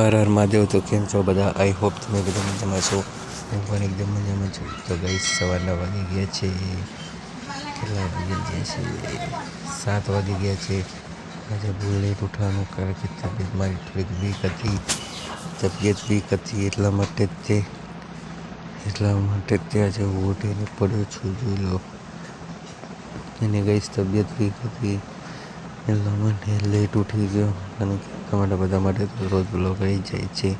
હર હર મહાદેવ, તો કેમ છો બધા? આઈ હોપ તમે બધા મજામાં છો. હું પણ એકદમ મજામાં છું. તો ગઈ સવારના વાગી ગયા છે. કેટલા વાગી ગયા છે? સાત વાગી ગયા છે. આજે ભૂલ લેટ ઉઠવાનું કારણ કે તબિયત મારી થોડીક વીક હતી. તબિયત વીક હતી એટલા માટે જ તે, એટલા માટે જ તે આજે ઉઠીને પડ્યો છું, જોઈ લો. અને ગઈ તબિયત વીક હતી. એટલા માટે લેટ ઉઠી ગયો. અને તમારા બધા માટે તો રોજ બ્લોગ આવી જાય છે.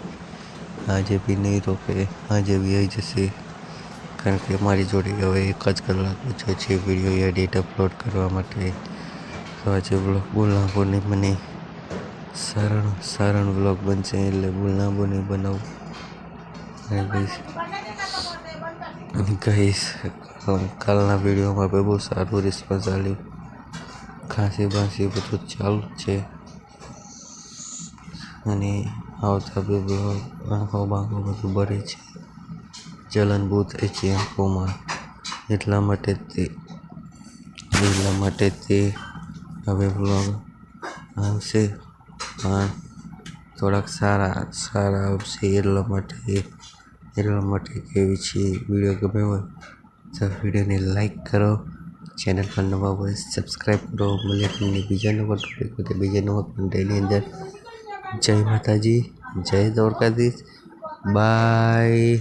આજે બી નહીં રોકે. આજે બી આવી જશે. કારણ કે મારી જોડે હવે એક જ કલાક બચ્યો છે વીડિયો એડિટ અપલોડ કરવા માટે. તો આજે બ્લોગ બોલાવો નહીં મને. સારણ સારણ બ્લોગ બનશે એટલે બોલના નહીં બનાવું કહીશ કાલના વિડીયોમાં બહુ સારું રિસ્પોન્સ આવ્યું ખાંસી બાંસી બધું ચાલુ જ છે. અને આવતા બે બ્લોગ આંખો બાંખો બધું ભરે છે. બહુ થાય છે આંખોમાં. એટલા માટે તે, એટલા માટે તે હવે બ્લોગ આવશે. પણ થોડાક સારા સારા આવશે એટલા માટે એટલા માટે કેવી છે વીડિયો ગમે હોય તો વિડીયોને લાઈક કરો. ચેનલ પર નવા હોય સબસ્ક્રાઈબ કરો. મળીએ તમને બીજા નવા ટોપિક હોય બીજા નવા કન્ટેન્ટની અંદર. જય માતાજી, જય દ્વારકાધીશ. બાય